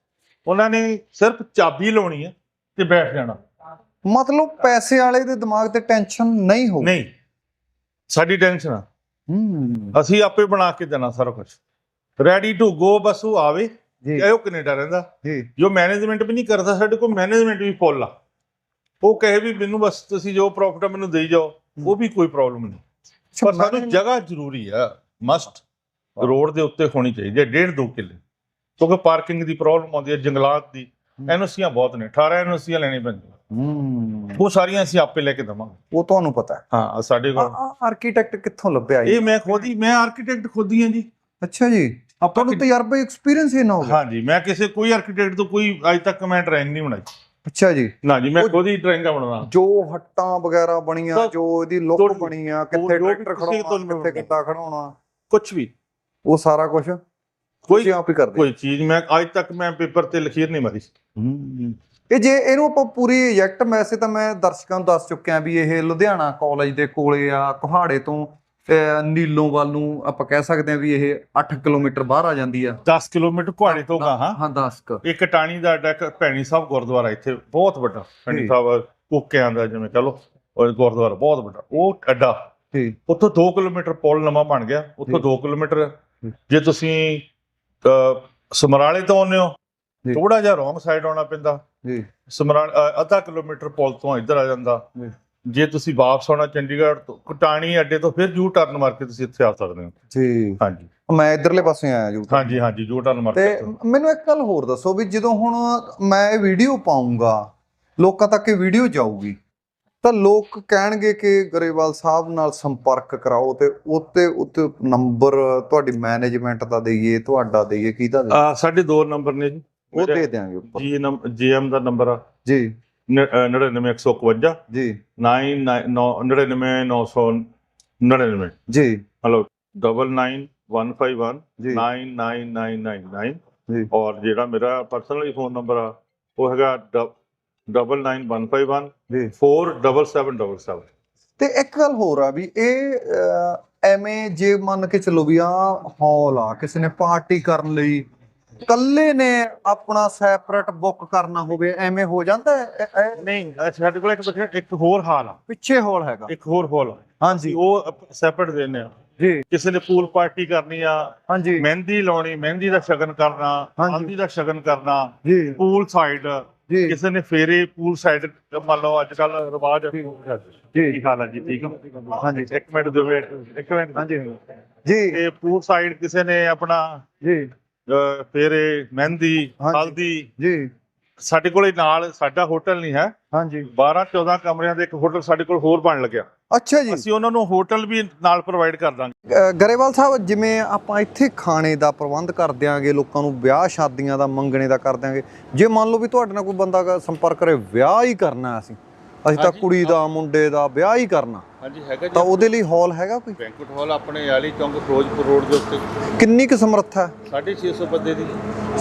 ਉਹਨਾਂ ਨੇ ਸਿਰਫ ਚਾਬੀ ਲਾਉਣੀ ਹੈ ਤੇ ਬੈਠ ਜਾਣਾ।
ਮਤਲਬ ਪੈਸੇ ਵਾਲੇ ਦੇ ਦਿਮਾਗ ਤੇ ਟੈਨਸ਼ਨ ਨਹੀਂ ਹੋ
ਨਹੀਂ। ਸਾਡੀ ਟੈਨਸ਼ਨ ਆ।
ਹੂੰ।
ਅਸੀਂ ਆਪੇ ਬਣਾ ਕੇ ਦੇਣਾ ਸਾਰਾ ਕੁਝ ਰੈਡੀ ਟੂ ਗੋ ਬਸ ਉਹ ਆਵੇ।
ਜੀ।
ਉਹ ਕੈਨੇਡਾ ਰਹਿੰਦਾ।
ਜੀ।
ਜੋ ਮੈਨੇਜਮੈਂਟ ਵੀ ਨਹੀਂ ਕਰਦਾ ਸਾਡੇ ਕੋਲ ਮੈਨੇਜਮੈਂਟ ਵੀ ਫੁੱਲ ਆ। ਉਹ ਕਹੇ ਵੀ ਮੈਨੂੰ ਬਸ ਤੁਸੀਂ ਜੋ ਪ੍ਰੋਫਿਟ ਮੈਨੂੰ ਦੇਈ ਜਾਓ। ਉਹ ਵੀ ਕੋਈ ਪ੍ਰੋਬਲਮ ਨਹੀਂ। ਪਰ ਸਾਨੂੰ ਜਗ੍ਹਾ ਜ਼ਰੂਰੀ ਆ ਮਸਟ ਰੋਡ ਦੇ ਉੱਤੇ ਹੋਣੀ ਚਾਹੀਦੀ ਹੈ ਡੇਢ ਦੋ ਕਿੱਲੇ। ਕਿਉਂਕਿ ਪਾਰਕਿੰਗ ਦੀ ਪ੍ਰੋਬਲਮ ਆਉਂਦੀ ਹੈ ਜੰਗਲਾਤ ਦੀ। ਐਨਓਸੀਆਂ ਬਹੁਤ ਨੇ 18 ਐਨਓਸੀਆਂ ਲੈਣੀ ਪੈਂਦੀਆਂ।
ਹੂੰ।
ਉਹ ਸਾਰੀਆਂ ਅਸੀਂ ਆਪੇ ਲੈ ਕੇ ਦਵਾਂਗੇ।
ਉਹ ਤੁਹਾਨੂੰ ਪਤਾ ਹੈ।
ਹਾਂ ਸਾਡੇ ਕੋਲ
ਆਰਕੀਟੈਕਟ ਕਿੱਥੋਂ ਲੱਭਿਆ ਇਹ
ਮੈਂ ਖੁਦ ਹੀ ਮੈਂ ਆਰਕੀਟੈਕਟ ਖੁਦ ਹੀ ਹਾਂ ਜੀ।
ਅੱਛਾ ਜੀ
ਆਪਾਂ
ਤੁਹਾਨੂੰ ਤਜਰਬਾ ਐਕਸਪੀਰੀਅੰਸ ਹੀ ਨਾ ਹੋਵੇ
ਹਾਂਜੀ ਮੈਂ ਕਿਸੇ ਕੋਈ ਆਰਕੀਟੈਕਟ ਤੋਂ ਕੋਈ ਅੱਜ ਤੱਕ ਮੈਂ ਡਰਾਇੰਗ ਨਹੀਂ ਬਣਾਈ।
ਅੱਛਾ ਜੀ।
ਨਾ ਜੀ ਮੈਂ
ਉਹ-
ਖੁਦ ਹੀ ਡਰਾਇੰਗਾਂ ਬਣਾਉਣਾ।
ਜੋ ਹੱਟਾਂ ਵਗੈਰਾ ਬਣੀਆਂ ਜੋ ਇਹਦੀ ਲੁੱਕ
ਜੋ-
ਬਣੀ ਆ
ਜੋ
ਕਿੱਥੇ
ਵੀ
ਟਰੈਕਟਰ
ਕਿਸੇ ਤੋਂ
ਖੜਾਉਣਾ ਕਿੱਥੇ ਕਿੱਦਾਂ ਖੜਾਉਣਾ।
ਕੁਝ ਵੀ।
ਉਹ ਸਾਰਾ ਕੁਝ
ਕੋਈ
ਤੁਸੀਂ ਆਪ ਹੀ ਕਰਦੇ।
ਕੋਈ ਚੀਜ਼ ਮੈਂ ਅੱਜ ਤੱਕ ਮੈਂ ਪੇਪਰ ਤੇ ਲਖੀਰ ਨਹੀਂ ਮਾਰੀ।
ਇਹ ਜੇ ਇਹਨੂੰ ਆਪਾਂ ਪੂਰੀ ਐਗਜ਼ੈਕਟ ਵੈਸੇ ਤਾਂ ਮੈਂ ਦਰਸ਼ਕਾਂ ਨੂੰ ਦੱਸ ਚੁੱਕਿਆ ਵੀ ਇਹ ਲੁਧਿਆਣਾ ਕਾਲਜ ਦੇ ਕੋਲੇ ਆ ਕੁਹਾੜੇ ਤੋਂ ਅਹ, ਨੀਲੋਂ ਵੱਲ ਨੂੰ ਆਪਾਂ ਕਹਿ ਸਕਦੇ ਆ ਵੀ ਇਹ 8 ਕਿਲੋਮੀਟਰ ਬਾਹਰ ਆ ਜਾਂਦੀ ਆ।
10 ਕਿਲੋਮੀਟਰ ਕੁਹਾੜੇ ਤੋਂ ਗਾਹਾਂ।
ਹਾਂ 10 ਕ।
ਇੱਕ ਟਾਣੀ ਦਾ ਅੱਡਾ ਭੈਣੀ ਸਾਹਿਬ ਗੁਰਦੁਆਰਾ ਇੱਥੇ ਬਹੁਤ ਵੱਡਾ। ਭੈਣੀ। ਸਾਹਿਬ ਕੋਕਿਆਂ ਦਾ ਜਿਵੇਂ ਕਹ ਲਓ ਉਹ ਗੁਰਦੁਆਰਾ ਬਹੁਤ ਵੱਡਾ। ਉਹ ਅੱਡਾ
ਜੀ
ਉੱਥੋਂ 2 ਕਿਲੋਮੀਟਰ ਪੁਲ ਨਵਾਂ ਬਣ ਗਿਆ। ਉੱਥੋਂ
ਜੀ।
2 ਕਿਲੋਮੀਟਰ
ਜੀ।
ਤੁਸੀਂ ਸਮਰਾਲੇ ਤੋਂ ਆਉਂਦੇ ਹੋ। ਥੋੜਾ ਜਿਹਾ ਰੋਂਗ ਸਾਈਡ ਆਉਣਾ ਪੈਂਦਾ।
ਜੀ
ਸਮਰਾਲ ਅੱਧਾ ਕਿਲੋਮੀਟਰ ਪੁਲ ਤੋਂ ਇੱਧਰ ਆ ਜਾਂਦਾ।
ਜੀ।
ਤੁਸੀਂ ਵਾਪਸ ਆਉਣਾ ਚੰਡੀਗੜ੍ਹ ਤੋਂ ਕਟਾਣੀ ਅੱਡੇ ਤੋਂ ਫਿਰ ਯੂ ਟਰਨ ਮਾਰ ਕੇ ਤੁਸੀਂ ਇੱਥੇ ਆ ਸਕਦੇ ਹੋ।
ਜੀ।
ਹਾਂਜੀ।
ਮੈਂ ਇਧਰਲੇ ਪਾਸੇ ਆਇਆ ਜੂ
ਹਾਂਜੀ ਹਾਂਜੀ ਯੂ ਟਰਨ ਮਾਰ
ਤੇ
ਕੇ
ਮੈਨੂੰ ਇੱਕ ਗੱਲ ਹੋਰ ਦੱਸੋ ਵੀ ਜਦੋਂ ਹੁਣ ਮੈਂ ਇਹ ਵੀਡੀਓ ਪਾਉਂਗਾ ਲੋਕਾਂ ਤੱਕ ਇਹ ਵੀਡੀਓ ਜਾਊਗੀ ਤਾਂ ਲੋਕ ਕਹਿਣਗੇ ਕਿ ਗਰੇਵਾਲ ਸਾਹਿਬ ਨਾਲ ਸੰਪਰਕ ਕਰਾਓ ਤੇ ਉੱਤੇ ਉੱਤੇ ਨੰਬਰ ਤੁਹਾਡੀ ਮੈਨੇਜਮੈਂਟ ਦਾ ਦੇਈਏ ਤੁਹਾਡਾ ਦੇਈਏ ਕਿਹਦਾ ਦੇਈਏ?
ਆ ਸਾਡੇ ਦੋ ਨੰਬਰ ਨੇ ਜੀ।
ਉਹ ਦੇ ਦਿਆਂਗੇ ਉੱਪਰ।
ਜੀ ਜੀਐਮ ਦਾ ਨੰਬਰ ਆ।
ਜੀ।
99151
ਜੀ।
999999
ਜੀ।
ਹਲੋ 99151
ਜੀ।
99999
ਜੀ।
ਔਰ ਜਿਹੜਾ ਮੇਰਾ ਪਰਸਨਲ ਫੋਨ ਨੰਬਰ ਆ ਉਹ ਹੈਗਾ 99151
ਜੀ।
47777
ਤੇ ਇੱਕ ਗੱਲ ਹੋਰ ਆ ਵੀ ਇਹ ਅਹ, ਐਵੇਂ ਜੇ ਮੰਨ ਕੇ ਚੱਲੋ ਵੀ ਆ ਹਾਲ ਆ ਕਿਸੇ ਨੇ ਪਾਰਟੀ ਕਰਨ ਲਈ ਕੱਲੇ ਨੇ ਆਪਣਾ ਸੈਪਰੇਟ ਬੁੱਕ ਕਰਨਾ ਹੋਵੇ ਐਵੇਂ ਹੋ ਜਾਂਦਾ ਹੈ? ਇਹ- ਇਹ
ਨਹੀਂ ਸਾਡੇ ਕੋਲ ਇੱਕ ਇੱਕ ਹੋਰ ਹਾਲ ਆ।
ਪਿੱਛੇ ਹਾਲ ਹੈਗਾ।
ਇੱਕ ਹੋਰ ਹਾਲ ਆ।
ਹਾਂਜੀ।
ਉਹ ਸੈਪਰੇਟ ਦੇਣੇ ਆ।
ਜੀ।
ਕਿਸੇ ਨੇ ਪੂਲ ਪਾਰਟੀ ਕਰਨੀ ਆ
ਹਾਂਜੀ।
ਮਹਿੰਦੀ ਲਾਉਣੀ ਮਹਿੰਦੀ ਦਾ ਸ਼ਗਨ ਕਰਨਾ
ਹਾਂਜੀ।
ਹਲਦੀ ਦਾ ਸ਼ਗਨ ਕਰਨਾ
ਜੀ।
ਪੂਲ ਸਾਈਡ
ਜੀ।
ਕਿਸੇ ਨੇ ਫੇਰੇ ਪੂਲ ਸਾਈਡ ਮੰਨ ਲਓ ਅੱਜ ਕੱਲ ਰਿਵਾਜ
ਜੀ।
ਕੀ ਹਾਲ ਜੀ ਠੀਕ
ਹਾਂਜੀ।
ਇੱਕ ਮਿੰਟ ਦਿਓ ਵੇਟ ਇੱਕ ਮਿੰਟ।
ਹਾਂਜੀ। ਜੀ।
ਇਹ ਪੂਲ ਸਾਈਡ ਕਿਸੇ ਨੇ ਆਪਣਾ
ਜੀ।
ਫੇਰੇ ਮਹਿੰਦੀ
ਹਾਂਜੀ।
ਹਲਦੀ।
ਜੀ।
ਸਾਡੇ ਕੋਲੇ ਨਾਲ ਸਾਡਾ ਹੋਟਲ ਨਹੀਂ ਹੈ।
ਹਾਂਜੀ।
12 14 ਕਮਰਿਆਂ ਦੇ ਇੱਕ ਹੋਟਲ ਸਾਡੇ ਕੋਲ ਹੋਰ ਬਣ ਲੱਗਿਆ।
ਅੱਛਾ ਜੀ।
ਅਸੀਂ ਉਹਨਾਂ ਨੂੰ ਹੋਟਲ ਵੀ ਨਾਲ ਪ੍ਰੋਵਾਈਡ ਕਰ ਦਾਂਗੇ।
ਅ, ਗਰੇਵਾਲ ਸਾਹਿਬ ਜਿਵੇਂ ਆਪਾਂ ਇੱਥੇ ਖਾਣੇ ਦਾ ਪ੍ਰਬੰਧ ਕਰ ਦਿਆਂਗੇ ਲੋਕਾਂ ਨੂੰ ਵਿਆਹ ਸ਼ਾਦੀਆਂ ਦਾ ਮੰਗਣੇ ਦਾ ਕਰ ਦਿਆਂਗੇ ਜੇ ਮੰਨ ਲਓ ਵੀ ਤੁਹਾਡੇ ਨਾਲ ਕੋਈ ਬੰਦਾ ਕ- ਸੰਪਰਕ ਕਰੇ ਵਿਆਹ ਹੀ ਕਰਨਾ ਅਸੀਂ। ਅਸੀਂ ਤਾਂ ਕੁੜੀ ਦਾ ਮੁੰਡੇ ਦਾ ਵਿਆਹ ਹੀ ਕਰਨਾ।
ਹਾਂਜੀ ਹੈਗਾ
ਤਾਂ ਉਹਦੇ ਲਈ ਹਾਲ ਹੈਗਾ ਕੋਈ?
ਬੈਂਕਟ ਹਾਲ ਆਪਣੇ ਯਾਲੀ ਚੌਂਕ ਫਿਰੋਜ਼ਪੁਰ ਰੋਡ ਦੇ ਉੱਤੇ।
ਕਿੰਨੀ ਕੁ ਸਮਰੱਥਾ ਹੈ?
650 ਬੰਦੇ ਦੀ।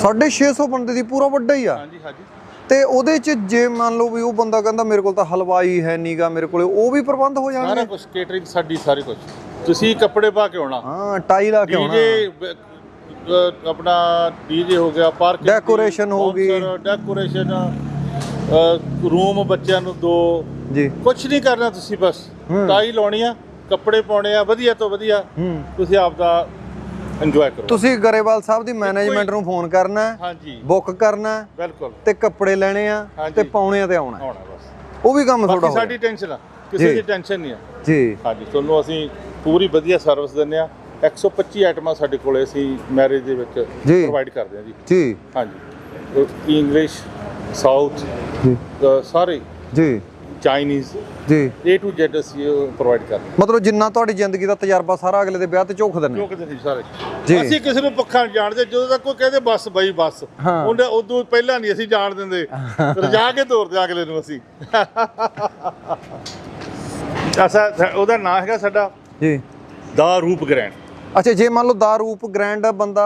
650 ਬੰਦੇ ਦੀ ਪੂਰਾ ਵੱਡਾ ਹੀ ਆ।
ਹਾਂਜੀ ਹਾਂਜੀ।
ਤੇ ਉਹਦੇ ਚ ਜੇ ਮੰਨ ਲਓ ਵੀ ਉਹ ਬੰਦਾ ਕਹਿੰਦਾ ਮੇਰੇ ਕੋਲ ਤਾਂ ਹਲਵਾਈ ਹੈ ਨੀਗਾ ਮੇਰੇ ਕੋਲੇ ਉਹ ਵੀ ਪ੍ਰਬੰਧ ਹੋ
ਸਾਰਾ
ਜਾਣਗੇ
ਕੁਝ ਕੇਟਰਿੰਗ ਸਾਡੀ ਸਾਰੇ ਕੁਝ ਤੁਸੀਂ ਕੱਪੜੇ ਪਾ ਕੇ ਆਉਣਾ।
ਹਾਂ ਟਾਈ ਲਾ ਕੇ ਆਉਣਾ।
ਡੀਜੇ ਆਪਣਾ ਡੀਜੇ ਹੋ ਗਿਆ ਪਾਰਕਿੰਗ
Decoration ਹੋ ਗਈ।
ਡੈਕੋਰੇਸ਼ਨ ਰੂਮ ਬੱਚਿਆਂ ਨੂੰ ਦੋ।
ਜੀ।
ਕੁਝ ਨਹੀਂ ਕਰਨਾ ਤੁਸੀਂ ਬਸ। ਟਾਈ ਲਾਉਣੀ ਆ ਕੱਪੜੇ ਪਾਉਣੇ ਆ ਵਧੀਆ ਤੋਂ ਵਧੀਆ ਤੁਸੀਂ ਆਪ ਦਾ ਇੰਜੋਏ ਕਰੋ।
ਤੁਸੀਂ ਗਰੇਵਾਲ ਸਾਹਿਬ ਦੀ ਮੈਨੇਜਮੈਂਟ ਨੂੰ ਫੋਨ ਕਰਨਾ
ਹਾਂਜੀ।
ਬੁੱਕ ਕਰਨਾ
ਬਿਲਕੁਲ।
ਤੇ ਕੱਪੜੇ ਲੈਣੇ ਆ। ਤੇ ਪਾਉਣੇ ਆ ਤੇ ਆਉਣਾ ਹੈ।
ਆਉਣਾ ਬਸ।
ਉਹ ਵੀ ਕੰਮ ਹੋ
ਸਾਡੀ ਟੈਨਸ਼ਨ ਆ ਕਿਸੇ। ਦੀ ਟੈਨਸ਼ਨ ਨਹੀਂ ਆ।
ਜੀ।
ਹਾਂਜੀ ਤੁਹਾਨੂੰ ਅਸੀਂ ਪੂਰੀ ਵਧੀਆ ਸਰਵਿਸ ਦਿੰਦੇ ਆ। 125 ਆਈਟਮਾਂ ਸਾਡੇ ਕੋਲੇ ਅਸੀਂ ਮੈਰਿਜ ਦੇ ਵਿੱਚ। ਪ੍ਰੋਵਾਈਡ ਕਰਦੇ ਆ ਜੀ।
ਜੀ।
ਹਾਂਜੀ। ਇੰਗਲਿਸ਼ ਸਾਊਥ
ਜੀ।
ਸਾਰੇ
ਜੀ।
ਚਾਈਨੀਜ਼
ਜੀ।
A to Z ਅਸੀਂ ਪ੍ਰੋਵਾਈਡ ਕਰਦੇ
ਮਤਲਬ ਜਿੰਨਾ ਤੁਹਾਡੀ ਜ਼ਿੰਦਗੀ ਦਾ ਤਜਰਬਾ ਸਾਰਾ ਅਗਲੇ ਦੇ ਵਿਆਹ ਤੇ ਝੋਕ ਦਿੰਦੇ
ਕਿਤੇ ਨਹੀਂ ਸਾਰੇ।
ਜੀ।
ਅਸੀਂ ਕਿਸੇ ਨੂੰ ਪੱਖਾ ਨਹੀਂ ਜਾਣਦੇ ਜਦੋਂ ਤੱਕ ਕੋਈ ਕਹਿੰਦੇ ਬੱਸ ਬਈ ਬੱਸ।
ਹਾਂ।
ਉਹਨੇ ਉਦੋਂ ਪਹਿਲਾਂ ਨਹੀਂ ਅਸੀਂ ਜਾਣ ਦਿੰਦੇ। ਰਜਾ ਕੇ ਤੋਰਦੇ ਅਗਲੇ ਨੂੰ ਅਸੀਂ। ਅਸਾ ਉਹਦਾ ਨਾਮ ਹੈਗਾ ਸਾਡਾ
ਜੀ।
ਦਾ ਰੂਪ ਗ੍ਰੈਂਡ
ਅੱਛਾ ਜੇ ਮੰਨ ਲਓ ਦਾ ਰੂਪ ਗ੍ਰੈਂਡ ਬੰਦਾ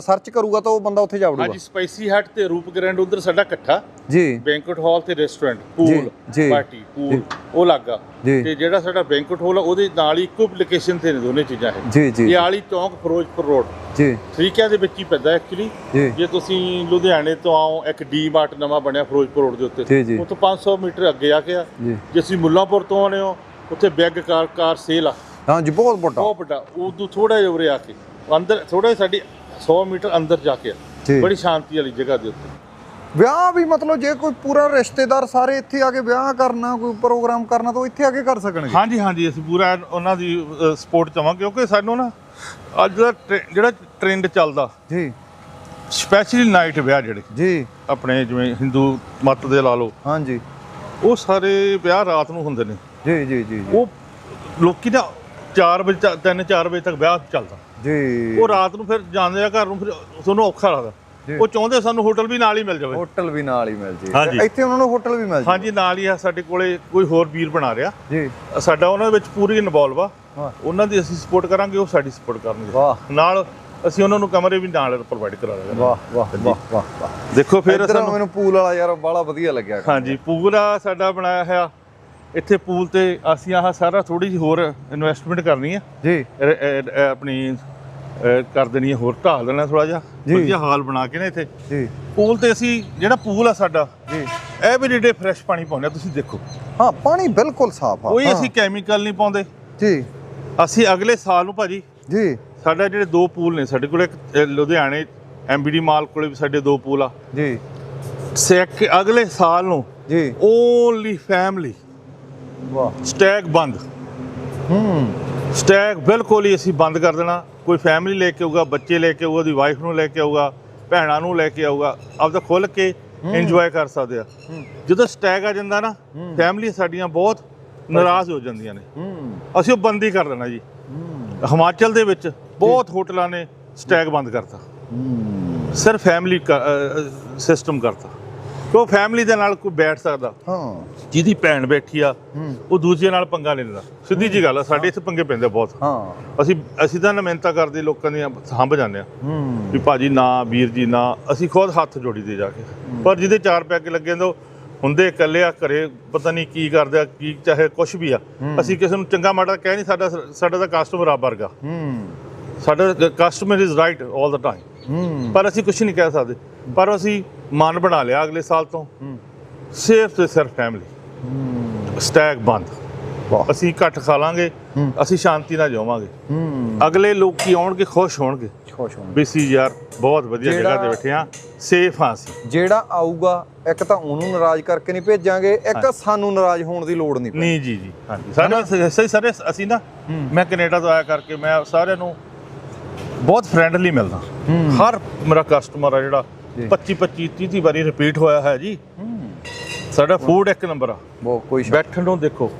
ਸਰਚ ਕਰੂਗਾ ਤਾਂ ਉਹ ਬੰਦਾ ਉੱਥੇ ਜਾ ਵੜੂਗਾ
ਹਾਂਜੀ ਸਪਾਈਸੀ ਹਟ ਤੇ ਰੂਪ ਗ੍ਰੈਂਡ ਉਧਰ ਸਾਡਾ ਇਕੱਠਾ।
ਜੀ।
ਬੈਂਕਟ ਹਾਲ ਤੇ ਰੈਸਟੋਰੈਂਟ ਪੂਲ। ਪਾਰਟੀ ਪੂਲ ਉਹ ਲੱਗਾ। ਤੇ ਜਿਹੜਾ ਸਾਡਾ ਬੈਂਕਟ ਹਾਲ ਆ ਉਹਦੇ ਨਾਲ ਹੀ ਇੱਕੋ ਲੋਕੇਸ਼ਨ ਤੇ ਨੇ ਦੋਨੇ ਚੀਜ਼ਾਂ ਹੈ
ਜੀ ਜੀ।
ਇਹ ਆਲੀ ਚੌਂਕ ਫਿਰੋਜ਼ਪੁਰ ਰੋਡ
ਜੀ।
ਤਰੀਕਿਆਂ ਦੇ ਵਿੱਚ ਹੀ ਪੈਂਦਾ ਐਕਚੁਅਲੀ
ਜੀ।
ਤੁਸੀਂ ਲੁਧਿਆਣੇ ਤੋਂ ਆਓ ਇੱਕ ਡੀ ਮਾਰਟ ਨਵਾਂ ਬਣਿਆ ਫਿਰੋਜ਼ਪੁਰ ਰੋਡ ਦੇ ਉੱਤੇ। ਤੋਂ 500 ਮੀਟਰ ਅੱਗੇ ਆ ਕੇ
ਜੇ।
ਤੁਸੀਂ ਮੁੱਲਾਂਪੁਰ ਤੋਂ ਆਉਣੇ ਹੋ ਉੱਥੇ ਬੈਗ ਕਾਰ ਕਾਰ ਸੇਲ ਆ।
ਹਾਂਜੀ ਬਹੁਤ ਵੱਡਾ
ਬਹੁਤ ਵੱਡਾ। ਉਦੋਂ ਥੋੜਾ ਜਿਹਾ ਉਰੇ ਆ ਕੇ ਅੰਦਰ ਥੋੜਾ ਸਾਡੀ 100 ਮੀਟਰ ਅੰਦਰ ਜਾ ਕੇ ਆ। ਬੜੀ ਸ਼ਾਂਤੀ ਵਾਲੀ ਜਗ੍ਹਾ ਦੇ ਉੱਤੇ।
ਵਿਆਹ ਵੀ ਮਤਲਬ ਜੇ ਕੋਈ ਪੂਰਾ ਰਿਸ਼ਤੇਦਾਰ ਸਾਰੇ ਇੱਥੇ ਆ ਕੇ ਵਿਆਹ ਕਰਨਾ ਕੋਈ ਪ੍ਰੋਗਰਾਮ ਕਰਨਾ ਤਾਂ ਉਹ ਇੱਥੇ ਆ ਕੇ ਕਰ ਸਕਣਗੇ।
ਹਾਂਜੀ ਹਾਂਜੀ ਅਸੀਂ ਪੂਰਾ ਉਹਨਾਂ ਦੀ ਸਪੋਰਟ ਚਾਹਾਂਗੇ ਕਿਉਂਕਿ ਸਾਨੂੰ ਨਾ ਅੱਜ ਦਾ ਟ੍ਰੈ- ਜਿਹੜਾ ਟ੍ਰੈਂਡ ਚੱਲਦਾ
ਜੀ।
ਸਪੈਸ਼ਲੀ ਨਾਈਟ ਵਿਆਹ ਜਿਹੜੇ।
ਜੀ।
ਆਪਣੇ ਜਿਵੇਂ ਹਿੰਦੂ ਮਤ ਦੇ ਲਾ ਲਓ।
ਹਾਂਜੀ।
ਉਹ ਸਾਰੇ ਵਿਆਹ ਰਾਤ ਨੂੰ ਹੁੰਦੇ ਨੇ।
ਜੀ ਜੀ ਜੀ ਜੀ।
ਉਹ ਲੋਕੀ ਨਾ 4 ਵਜੇ ਤੱਕ 3 4 ਵਜੇ ਤੱਕ ਵਿਆਹ ਚੱਲਦਾ।
ਜੀ।
ਉਹ ਰਾਤ ਨੂੰ ਫਿਰ ਜਾਂਦੇ ਆ ਘਰ ਨੂੰ ਫਿਰ ਤੁਹਾਨੂੰ ਔਖਾ ਲੱਗਦਾ। ਉਹ ਚਾਹੁੰਦੇ ਸਾਨੂੰ ਹੋਟਲ ਵੀ ਨਾਲ ਹੀ ਮਿਲ ਜਾਵੇ।
ਹੋਟਲ ਵੀ ਨਾਲ ਹੀ ਮਿਲ ਜੇ। ਇੱਥੇ ਉਹਨਾਂ ਨੂੰ ਹੋਟਲ ਵੀ ਮਿਲ ਜੇ।
ਹਾਂਜੀ ਨਾਲ ਹੀ ਆ ਸਾਡੇ ਕੋਲੇ ਕੋਈ ਹੋਰ ਵੀਰ ਬਣਾ ਰਿਹਾ।
ਜੀ।
ਸਾਡਾ ਉਹਨਾਂ ਵਿੱਚ ਪੂਰੀ ਇਨਵੋਲਵ ਆ। ਉਹਨਾਂ ਦੀ ਅਸੀਂ ਸਪੋਰਟ ਕਰਾਂਗੇ ਉਹ ਸਾਡੀ ਸਪੋਰਟ ਕਰਨਗੇ।
ਵਾਹ।
ਨਾਲ ਅਸੀਂ ਉਹਨਾਂ ਨੂੰ ਕਮਰੇ ਵੀ ਨਾਲ ਪ੍ਰੋਵਾਈਡ ਕਰਾ ਦਾਂਗੇ
ਵਾਹ ਵਾਹ ਵਾਹ ਵਾਹ ਵਾਹ।
ਦੇਖੋ ਫਿਰ ਸਾਨੂੰ
ਮੈਨੂੰ ਪੂਲ ਵਾਲਾ ਯਾਰ ਬੜਾ ਵਧੀਆ ਲੱਗਿਆ।
ਹਾਂਜੀ ਆ ਸਾਡਾ ਬਣਾਇਆ ਹੋਇਆ। ਇੱਥੇ ਪੂਲ ਤੇ ਅਸੀਂ ਆਹ ਸਾਰਾ ਥੋੜੀ ਜਿਹੀ ਹੋਰ ਇਨਵੈਸਟਮੈਂਟ ਕਰਨੀ ਆ।
ਜੀ।
ਇਹ- ਇਹ- ਇਹ ਆਪਣੀ ਕਰ ਦੇਣੀ ਹੈ ਹੋਰ ਢਾਲ ਦੇਣਾ ਥੋੜਾ ਜਿਹਾ। ਵਧੀਆ ਹਾਲ ਬਣਾ ਕੇ ਨਾ ਇੱਥੇ।
ਜੀ।
ਪੂਲ ਤੇ ਅਸੀਂ ਜਿਹੜਾ ਪੂਲ ਆ ਸਾਡਾ
ਜੀ।
ਐਵਰੀਡੇ ਫਰੈਸ਼ ਪਾਣੀ ਪਾਉਂਦੇ ਆ ਤੁਸੀਂ ਦੇਖੋ।
ਹਾਂ ਪਾਣੀ ਬਿਲਕੁਲ ਸਾਫ਼ ਆ।
ਕੋਈ ਅਸੀਂ ਕੈਮੀਕਲ ਨਹੀਂ ਪਾਉਂਦੇ।
ਜੀ।
ਅਸੀਂ ਅਗਲੇ ਸਾਲ ਨੂੰ ਭਾਜੀ
ਜੀ।
ਸਾਡਾ ਜਿਹੜੇ ਦੋ ਪੂਲ ਨੇ ਸਾਡੇ ਕੋਲ ਇੱਕ ਲੁਧਿਆਣੇ ਐਮਬੀਡੀ ਮਾਲ ਕੋਲੇ ਵੀ ਸਾਡੇ ਦੋ ਪੂਲ ਆ।
ਜੀ।
ਸੈਕ ਅਗਲੇ ਸਾਲ ਨੂੰ
ਜੀ।
ਓਨਲੀ ਫੈਮਿਲੀ
ਵਾਹ।
ਸਟੈਗ ਬੰਦ।
ਹੂੰ।
ਸਟੈਗ ਬਿਲਕੁਲ ਹੀ ਅਸੀਂ ਬੰਦ ਕਰ ਦੇਣਾ। ਕੋਈ ਫੈਮਿਲੀ ਲੈ ਕੇ ਆਊਗਾ ਬੱਚੇ ਲੈ ਕੇ ਆਊਗਾ ਉਹਦੀ ਵਾਈਫ ਨੂੰ ਲੈ ਕੇ ਆਊਗਾ ਭੈਣਾਂ ਨੂੰ ਲੈ ਕੇ ਆਊਗਾ ਆਪਦਾ ਖੁੱਲ ਕੇ ਇੰਜੋਏ ਕਰ ਸਕਦੇ ਆ। ਜਦੋਂ ਸਟੈਗ ਆ ਜਾਂਦਾ ਨਾ ਫੈਮਿਲੀ ਸਾਡੀਆਂ ਬਹੁਤ ਨਾਰਾਜ਼ ਹੋ ਜਾਂਦੀਆਂ ਨੇ। ਅਸੀਂ ਉਹ ਬੰਦ ਹੀ ਕਰ ਦੇਣਾ ਜੀ। ਹਿਮਾਚਲ ਦੇ ਵਿੱਚ ਬਹੁਤ ਹੋਟਲਾਂ ਨੇ ਸਟੈਗ ਬੰਦ ਕਰਤਾ। ਸਿਰਫ ਫੈਮਿਲੀ ਸਿਸਟਮ ਕਰਤਾ। ਕਿਉਂ ਫੈਮਿਲੀ ਦੇ ਨਾਲ ਕੋਈ ਬੈਠ ਸਕਦਾ।
ਹਾਂ।
ਜਿਹਦੀ ਭੈਣ ਬੈਠੀ ਆ ਉਹ ਦੂਜੇ ਨਾਲ ਪੰਗਾ ਨਹੀਂ ਲੈਂਦਾ। ਸਿੱਧੀ ਜੀ ਗੱਲ ਆ ਸਾਡੇ ਇੱਥੇ ਪੰਗੇ ਪੈਂਦੇ ਬਹੁਤ।
ਹਾਂ।
ਅਸੀਂ ਅਸੀਂ ਤਾਂ ਨਮਿੰਤਾ ਕਰਦੇ ਲੋਕਾਂ ਦੀਆਂ ਹੰਬ ਜਾਂਦੇ ਆ। ਵੀ ਭਾਜੀ ਨਾ ਵੀਰ ਜੀ ਨਾ ਅਸੀਂ ਖੁਦ ਹੱਥ ਜੋੜੀ ਦੇ ਜਾ ਕੇ। ਪਰ ਜਿਹਦੇ ਚਾਰ ਪੈਗ ਲੱਗੇ ਉਹ ਹੁੰਦੇ ਇਕੱਲੇ ਆ ਘਰੇ ਪਤਾ ਨਹੀਂ ਕੀ ਕਰਦੇ ਆ ਕੀ ਚਾਹੇ ਕੁਝ ਵੀ ਆ। ਅਸੀਂ ਕਿਸੇ ਨੂੰ ਚੰਗਾ ਮਾੜਾ ਕਹਿ ਨਹੀਂ ਸਾਡਾ ਸਾਡਾ ਤਾਂ ਕਸਟਮਰ ਆ ਵਰਗਾ। ਸਾਡਾ customer is right 올 the time ਪਰ ਅਸੀਂ ਕੁਝ ਨਹੀਂ ਕਹਿ ਸਕਦੇ। ਪਰ ਅਸੀਂ ਮਨ ਬਣਾ ਲਿਆ ਅਗਲੇ ਸਾਲ ਤੋਂ। ਸਿਰਫ ਤੇ ਸਿਰਫ ਫੈਮਿਲੀ ਸਟੈਗ ਬੰਦ। ਅਸੀਂ ਘੱਟ ਖਾ ਲਾਂਗੇ। ਅਸੀਂ ਸ਼ਾਂਤੀ ਨਾਲ ਜਾਵਾਂਗੇ ਅਗਲੇ ਲੋਕੀ ਆਉਣਗੇ ਖੁਸ਼ ਹੋਣਗੇ।
ਖੁਸ਼ ਹੋਣ
ਵੀ ਸੀ ਯਾਰ ਬਹੁਤ ਵਧੀਆ ਜਗ੍ਹਾ ਤੇ ਬੈਠੇ ਆ ਸੇਫ ਆ ਅਸੀਂ।
ਜਿਹੜਾ ਆਊਗਾ ਇੱਕ ਤਾਂ ਉਹਨੂੰ ਨਾਰਾਜ਼ ਕਰਕੇ ਨਹੀਂ ਭੇਜਾਂਗੇ ਇੱਕ ਸਾਨੂੰ ਨਾਰਾਜ਼ ਹੋਣ ਦੀ ਲੋੜ ਨਹੀਂ
ਨਹੀਂ ਜੀ ਜੀ। ਹਾਂਜੀ। ਸਹੀ ਸਾਰੇ ਅਸੀਂ ਨਾ। ਮੈਂ ਕੈਨੇਡਾ ਤੋਂ ਆਇਆ ਕਰਕੇ ਮੈਂ ਸਾਰਿਆਂ ਨੂੰ ਬਹੁਤ ਫਰੈਂਡਲੀ ਮਿਲਦਾ। ਹਰ ਮੇਰਾ ਕਸਟਮਰ ਆ ਜਿਹੜਾ। 25 25 30 30 ਵਾਰੀ ਰਿਪੀਟ ਹੋਇਆ ਹੈ ਜੀ। ਸਾਡਾ ਫੂਡ ਇੱਕ ਨੰਬਰ ਆ।
ਬਹੁਤ ਕੋਈ
ਬੈਠਣ ਨੂੰ ਦੇਖੋ।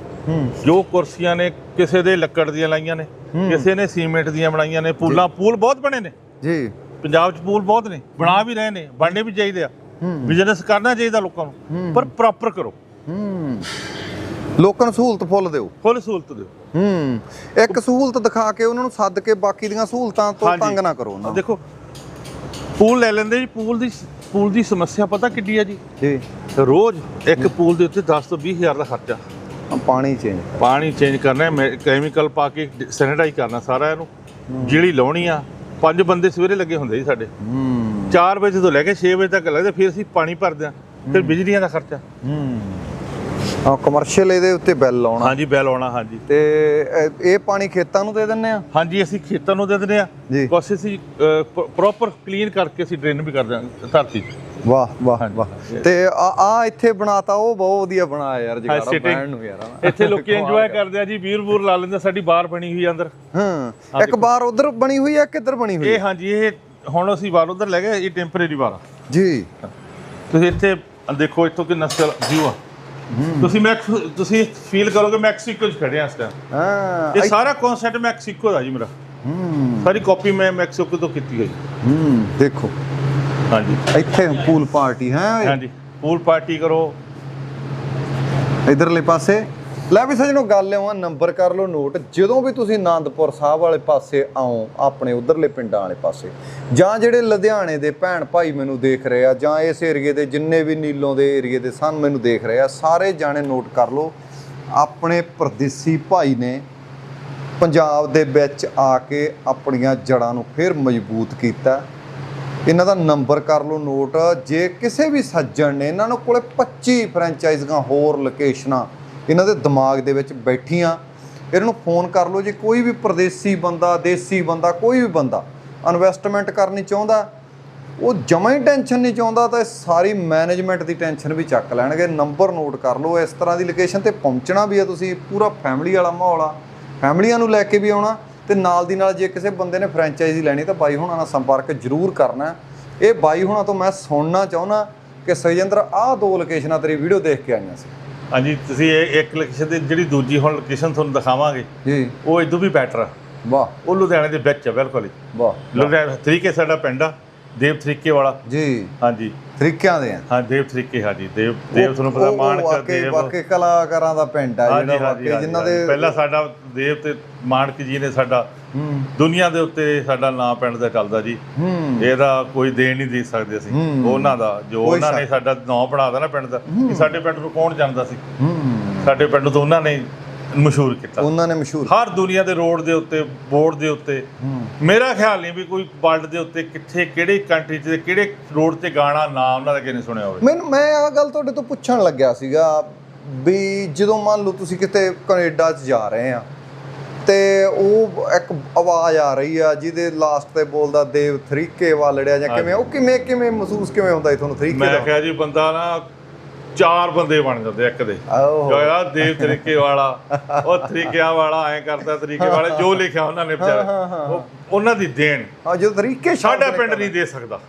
ਜੋ ਕੁਰਸੀਆਂ ਨੇ ਕਿਸੇ ਦੇ ਲੱਕੜ ਦੀਆਂ ਲਾਈਆਂ ਨੇ। ਕਿਸੇ ਨੇ ਸੀਮੈਂਟ ਦੀਆਂ ਬਣਾਈਆਂ ਨੇ ਪੂਲਾਂ ਪੂਲ ਬਹੁਤ ਬਣੇ ਨੇ।
ਜੀ।
ਪੰਜਾਬ 'ਚ ਪੂਲ ਬਹੁਤ ਨੇ ਬਣਾ ਵੀ ਰਹੇ ਨੇ ਬਣਨੇ ਵੀ ਚਾਹੀਦੇ ਆ। ਬਿਜ਼ਨਸ ਕਰਨਾ ਚਾਹੀਦਾ ਲੋਕਾਂ ਨੂੰ। ਪਰ ਪ੍ਰੋਪਰ ਕਰੋ।
ਲੋਕਾਂ ਨੂੰ ਸਹੂਲਤ ਫੁੱਲ ਦਿਓ।
ਫੁੱਲ ਸਹੂਲਤ ਦਿਓ।
ਹੂੰ। ਇੱਕ ਸਹੂਲਤ ਦਿਖਾ ਕੇ ਉਹਨਾਂ ਨੂੰ ਸੱਦ ਕੇ ਬਾਕੀ ਦੀਆਂ ਸਹੂਲਤਾਂ ਤੋਂ। ਤੰਗ ਨਾ ਕਰੋ ਉਹਨਾਂ।
ਦੇਖੋ ਪੂਲ ਲੈ ਲੈਂਦੇ ਜੀ ਪੂਲ ਦੀ ਪੂਲ ਦੀ ਸਮੱਸਿਆ ਪਤਾ ਕਿੱਡੀ ਆ ਜੀ?
ਜੀ।
ਰੋਜ਼ ਇੱਕ ਪੂਲ ਦੇ ਉੱਤੇ 10 ਤੋਂ 20 ਹਜ਼ਾਰ ਦਾ ਖਰਚਾ।
ਪਾਣੀ ਚੇਂਜ
ਪਾਣੀ ਚੇਂਜ ਕਰਨਾ ਕੈਮੀਕਲ ਪਾ ਕੇ ਸੈਨੀਟਾਈਜ਼ ਕਰਨਾ ਸਾਰਾ ਇਹਨੂੰ। ਜਿਹੜੀ ਲਾਉਣੀ ਆ ਪੰਜ ਬੰਦੇ ਸਵੇਰੇ ਲੱਗੇ ਹੁੰਦੇ ਜੀ ਸਾਡੇ।
ਹੂੰ।
4 ਵਜੇ ਤੋਂ ਲੈ ਕੇ 6 ਵਜੇ ਤੱਕ ਲੱਗਦੇ ਫਿਰ ਅਸੀਂ ਪਾਣੀ ਭਰਦੇ ਆ ਫਿਰ ਬਿਜਲੀਆਂ ਦਾ ਖਰਚਾ।
ਹੂੰ। ਕਮਰਸ਼ੀਅਲ ਇਹਦੇ ਉੱਤੇ ਬਿੱਲ ਲਾਉਣਾ
ਹਾਂਜੀ ਬਿੱਲ ਆਉਣਾ ਹਾਂਜੀ।
ਤੇ ਇਹ- ਪਾਣੀ ਖੇਤਾਂ ਨੂੰ ਦੇ ਦਿੰਨੇ ਆ?
ਹਾਂਜੀ ਅਸੀਂ ਖੇਤਾਂ ਨੂੰ ਦੇ ਦਿੰਦੇ ਆ।
ਜੀ।
ਕੁਛ ਅਸੀਂ ਪ੍ਰੋਪਰ ਕਲੀਨ ਕਰਕੇ ਅਸੀਂ ਡਰੇਨ ਵੀ ਕਰਦੇ ਆ ਧਰਤੀ 'ਚ।
ਵਾਹ ਵਾਹ। ਵਾਹ। ਤੇ ਆ ਆ ਇੱਥੇ ਬਣਾਤਾ ਉਹ ਬਹੁਤ ਵਧੀਆ ਬਣਾਇਆ ਯਾਰ ਜਗਾਰਾ
sitting-
ਬੈਣ ਨੂੰ ਯਾਰ।
ਇੱਥੇ ਲੋਕੀ ਇੰਜੋਏ
ਕਰ-
ਕਰਦੇ ਆ ਜੀ ਵੀਰ ਵੂਰ ਲਾ ਲੈਂਦੇ ਆ, ਸਾਡੀ ਬਾਰ ਬਣੀ ਹੋਈ ਆ ਅੰਦਰ।
ਹਾਂ ਇੱਕ ਬਾਰ ਉਧਰ ਬਣੀ ਹੋਈ ਹੈ ਕਿੱਧਰ ਬਣੀ ਹੋਈ
ਇਹ ਹਾਂਜੀ ਇਹ ਹੁਣ ਅਸੀਂ ਬਾਰ ਉਧਰ ਲੈ ਗਏ ਇਹ ਟੈਂਪਰੇਰੀ ਬਾਰ ਆ।
ਜੀ।
ਤੁਸੀਂ ਇੱਥੇ ਦੇਖੋ ਇੱਥੋਂ ਕਿੰਨਾ ਵਿਊ ਆ। ਤੁਸੀਂ ਮੈਕਸ ਤੁਸੀਂ ਫੀਲ ਕਰੋਗੇ ਮੈਕਸੀਕੋ 'ਚ ਖੜੇ ਆ ਇਸ ਟਾਈਮ
ਹਾਂ
ਇਹ ਸਾਰਾ ਕਨਸੈਪਟ ਮੈਕਸੀਕੋ ਦਾ ਜੀ ਮੇਰਾ।
ਹੂੰ।
ਸਾਰੀ ਕਾਪੀ ਮੈਂ ਮੈਕਸੀਕੋ ਤੋਂ ਕੀਤੀ ਹੋਈ।
ਹੂੰ ਦੇਖੋ।
ਹਾਂਜੀ।
ਇੱਥੇ ਪੂਲ ਪਾਰਟੀ ਹੈ।
ਹਾਂਜੀ। ਪੂਲ ਪਾਰਟੀ ਕਰੋ।
ਇਧਰਲੇ ਪਾਸੇ ਲੈ ਵੀ ਸਜਣੋ, ਗੱਲ ਆ, ਨੰਬਰ ਕਰ ਲਓ ਨੋਟ। ਜਦੋਂ ਵੀ ਤੁਸੀਂ ਆਨੰਦਪੁਰ ਸਾਹਿਬ ਵਾਲੇ ਪਾਸੇ ਆਓ, ਆਪਣੇ ਉਧਰਲੇ ਪਿੰਡਾਂ ਵਾਲੇ ਪਾਸੇ, ਜਾਂ ਜਿਹੜੇ ਲੁਧਿਆਣੇ ਦੇ ਭੈਣ ਭਾਈ ਮੈਨੂੰ ਦੇਖ ਰਹੇ ਆ, ਜਾਂ ਇਸ ਏਰੀਏ ਦੇ ਜਿੰਨੇ ਵੀ ਨੀਲੋਂ ਦੇ ਏਰੀਏ ਦੇ ਸਨ ਮੈਨੂੰ ਦੇਖ ਰਹੇ ਆ, ਸਾਰੇ ਜਾਣੇ ਨੋਟ ਕਰ ਲਓ। ਆਪਣੇ ਪਰਦੇਸੀ ਭਾਈ ਨੇ ਪੰਜਾਬ ਦੇ ਵਿੱਚ ਆ ਕੇ ਆਪਣੀਆਂ ਜੜਾਂ ਨੂੰ ਫਿਰ ਮਜ਼ਬੂਤ ਕੀਤਾ। ਇਹਨਾਂ ਦਾ ਨੰਬਰ ਕਰ ਲਓ ਨੋਟ। ਜੇ ਕਿਸੇ ਵੀ ਸੱਜਣ ਨੇ, ਇਹਨਾਂ ਨੂੰ ਕੋਲੇ 25 ਫਰੈਂਚਾਈਜ਼ੀਆਂ ਹੋਰ ਲੋਕੇਸ਼ਨਾਂ ਇਹਨਾਂ ਦੇ ਦਿਮਾਗ ਦੇ ਵਿੱਚ ਬੈਠੀਆਂ। ਇਹਨਾਂ ਨੂੰ ਫੋਨ ਕਰ ਲਓ ਜੇ ਕੋਈ ਵੀ ਪਰਦੇਸੀ ਬੰਦਾ, ਦੇਸੀ ਬੰਦਾ, ਕੋਈ ਵੀ ਬੰਦਾ ਇਨਵੈਸਟਮੈਂਟ ਕਰਨੀ ਚਾਹੁੰਦਾ, ਉਹ ਜਮਾਂ ਹੀ ਟੈਨਸ਼ਨ ਨਹੀਂ ਚਾਹੁੰਦਾ ਤਾਂ ਇਹ ਸਾਰੀ ਮੈਨੇਜਮੈਂਟ ਦੀ ਟੈਨਸ਼ਨ ਵੀ ਚੱਕ ਲੈਣਗੇ। ਨੰਬਰ ਨੋਟ ਕਰ ਲਓ, ਇਸ ਤਰ੍ਹਾਂ ਦੀ ਲੋਕੇਸ਼ਨ ਤੇ ਪਹੁੰਚਣਾ ਵੀ ਆ ਤੁਸੀਂ, ਪੂਰਾ ਫੈਮਿਲੀ ਵਾਲਾ ਮਾਹੌਲ ਆ। ਫੈਮਲੀਆਂ ਨੂੰ ਲੈ ਕੇ ਵੀ ਆਉਣਾ ਤੇ ਨਾਲ ਦੀ ਨਾਲ ਜੇ ਕਿਸੇ ਬੰਦੇ ਨੇ ਫਰੈਂਚਾਈਜ਼ੀ ਲੈਣੀ ਤਾਂ ਬਾਈ ਹੁਣਾਂ ਨਾਲ ਸੰਪਰਕ ਜ਼ਰੂਰ ਕਰਨਾ। ਇਹ ਬਾਈ ਹੁਣਾਂ ਤੋਂ ਮੈਂ ਸੁਣਨਾ ਚਾਹੁੰਦਾ ਕਿ ਸਜਿੰਦਰ ਆਹ ਦੋ ਲੋਕੇਸ਼ਨਾਂ ਤੇਰੀ ਵੀਡੀਓ ਦੇਖ ਕੇ ਆਈਆਂ ਸੀ।
ਹਾਂਜੀ ਤੁਸੀਂ ਇਹ ਇੱਕ ਲੋਕੇਸ਼ਨ ਤੇ ਜਿਹੜੀ ਦੂਜੀ ਹੁਣ ਲੋਕੇਸ਼ਨ ਤੁਹਾਨੂੰ ਦਿਖਾਵਾਂਗੇ
ਜੀ।
ਉਹ ਇਦੋਂ ਵੀ ਬੈਟਰ ਆ।
ਵਾਹ।
ਉਹ ਲੁਧਿਆਣੇ ਦੇ ਵਿੱਚ ਆ ਬਿਲਕੁਲ ਹੀ।
ਵਾਹ।
ਲੁਧਿਆਣਾ ਤਰੀਕੇ ਸਾਡਾ ਪਿੰਡ ਆ ਦੇਵ ਤਰੀਕੇ ਵਾਲਾ।
ਜੀ।
ਹਾਂਜੀ।
ਤਰੀਕਿਆਂ ਦੇ ਆ।
ਹਾਂ ਦੇਵ ਤਰੀਕੇ ਹਾਂਜੀ ਦੇਵ ਦੇਵ ਤੁਹਾਨੂੰ ਪਤਾ ਮਾਨਕ ਦੇਵ।
ਵਾਕਈ ਕਲਾਕਾਰਾਂ ਦਾ ਪਿੰਡ ਆ ਜਿਹੜਾ ਵਾਕਈ ਜਿਨ੍ਹਾਂ ਦੇ
ਪਹਿਲਾਂ ਸਾਡਾ ਦੇਵ ਤੇ ਮਾਨਕ ਜੀ ਨੇ ਸਾਡਾ
ਹੂੰ।
ਦੁਨੀਆ ਦੇ ਉੱਤੇ ਸਾਡਾ ਨਾਂ ਪਿੰਡ ਦਾ ਚੱਲਦਾ ਜੀ।
ਹੂੰ।
ਇਹਦਾ ਕੋਈ ਦੇਣ ਨਹੀਂ ਦੇ ਸਕਦੇ ਅਸੀਂ।
ਹੂੰ।
ਉਹਨਾਂ ਦਾ ਜੋ ਉਹਨਾਂ ਨੇ। ਸਾਡਾ ਨਾਂ ਬਣਾਦਾ ਨਾ ਪਿੰਡ ਦਾ ਕਿ ਸਾਡੇ ਪਿੰਡ ਨੂੰ ਕੌਣ ਜਾਣਦਾ ਸੀ?
ਹੂੰ।
ਸਾਡੇ ਪਿੰਡ ਤਾਂ ਉਹਨਾਂ ਨੇ ਮਸ਼ਹੂਰ ਕੀਤਾ।
ਉਹਨਾਂ ਨੇ ਮਸ਼ਹੂਰ
ਹਰ ਦੁਨੀਆ ਦੇ ਰੋਡ ਦੇ ਉੱਤੇ ਬੋਰਡ ਦੇ ਉੱਤੇ। ਮੇਰਾ ਖਿਆਲ ਨਹੀਂ ਵੀ ਕੋਈ ਵਰਲਡ ਦੇ ਉੱਤੇ ਕਿੱਥੇ ਕਿਹੜੀ ਕੰਟਰੀ 'ਚ ਕਿਹੜੇ ਰੋਡ ਤੇ ਗਾਣਾ ਨਾਮ ਉਹਨਾਂ ਦਾ ਕਿਸੇ ਨੇ ਸੁਣਿਆ ਹੋਵੇ।
ਮੈਨੂੰ ਮੈਂ ਆ ਗੱਲ ਤੁਹਾਡੇ ਤੋਂ ਪੁੱਛਣ ਲੱਗਿਆ ਸੀਗਾ ਵੀ ਜਦੋਂ ਮੰਨ ਲਓ ਤੁਸੀਂ ਕਿਤੇ ਕੈਨੇਡਾ 'ਚ ਜਾ ਰਹੇ ਆ ਤੇ ਉਹ ਇੱਕ ਆਵਾਜ਼ ਆ ਰਹੀ ਆ ਜਿਹਦੇ ਲਾਸਟ ਤੇ ਬੋਲਦਾ ਦੇਵ ਥਰੀਕੇ ਵਾਲੜਿਆ ਜਾਂ ਕਿਵੇਂ ਉਹ ਕਿਵੇਂ ਕਿਵੇਂ ਮਹਿਸੂਸ ਕਿਵੇਂ ਹੁੰਦਾ ਸੀ ਤੁਹਾਨੂੰ ਥਰੀਕੇ
ਮੈਂ
ਦਾ?
ਕਿਹਾ ਜੀ ਬੰਦਾ ਨਾ ਚਾਰ ਬੰਦੇ ਬਣ ਜਾਂਦੇ ਇੱਕ ਦੇ। ਜੋਇਆ ਦੇਵ ਤਰੀਕੇ ਵਾਲਾ ਉਹ ਤਰੀਕਿਆਂ ਵਾਲਾ ਐ ਕਰਦਾ ਤਰੀਕੇ ਵਾਲੇ ਜੋ ਲਿਖਿਆ ਉਹਨਾਂ ਨੇ
ਹਾਂ, ਹਾਂ,
ਵਿਚਾਰੇ ਉਹ ਉਹਨਾਂ ਦੀ ਦੇਣ।
ਆ ਜਦੋਂ ਥਰੀਕੇ
ਸਾਡਾ ਪਿੰਡ ਨਹੀਂ ਦੇ ਸਕਦਾ।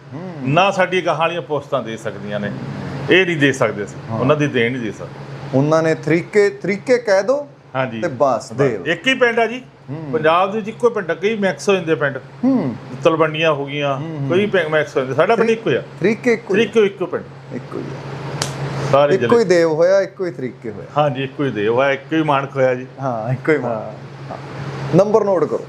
ਨਾ ਸਾਡੀ ਵਾਲੀਆਂ ਪੋਸਟਾਂ ਦੇ ਸਕਦੀਆਂ ਨੇ। ਇਹ ਨਹੀਂ ਦੇ ਸਕਦੇ ਅਸੀਂ। ਉਹਨਾਂ ਦੀ ਦੇਣ ਨਹੀਂ ਦੇ ਸਕਦੇ।
ਉਹਨਾਂ ਨੇ ਥਰੀਕੇ ਥਰੀਕੇ ਕਹਿ ਦੋ
ਹਾਂਜੀ।
ਤੇ ਬਸ ਦੇਵ
ਇੱਕ ਹੀ ਪਿੰਡ ਆ ਜੀ। ਪੰਜਾਬ ਦੇ ਵਿੱਚ ਇੱਕੋ ਪਿੰਡ ਕਈ ਮੈਕਸ ਹੋ ਜਾਂਦੇ ਪਿੰਡ।
ਹੂੰ।
ਤਲਵੰਡੀਆਂ ਹੋ ਗਈਆਂ। ਕਈ ਮੈਕਸ ਹੋ ਜਾਂਦੇ ਸਾਡਾ ਪਿੰਡ ਇੱਕੋ ਹੀ ਆ।
ਥਰੀਕੇ ਇੱਕੋ ਹੀ-
ਇੱਕੋ ਇੱਕੋ ਪਿੰਡ
ਇੱਕੋ ਹੀ ਆ।
ਸਾਰੇ
ਇੱਕੋ ਹੀ ਦੇਵ ਹੋਇਆ ਇੱਕੋ ਹੀ ਤਰੀਕੇ ਹੋਇਆ।
ਹਾਂਜੀ ਇੱਕੋ ਹੀ ਦੇ ਹੋਇਆ ਇੱਕੋ ਹੀ ਮਾਨਕ ਹੋਇਆ ਜੀ।
ਹਾਂ ਇੱਕੋ ਹੀ ਮਾਨ ਨੰਬਰ ਨੋਟ ਕਰੋ।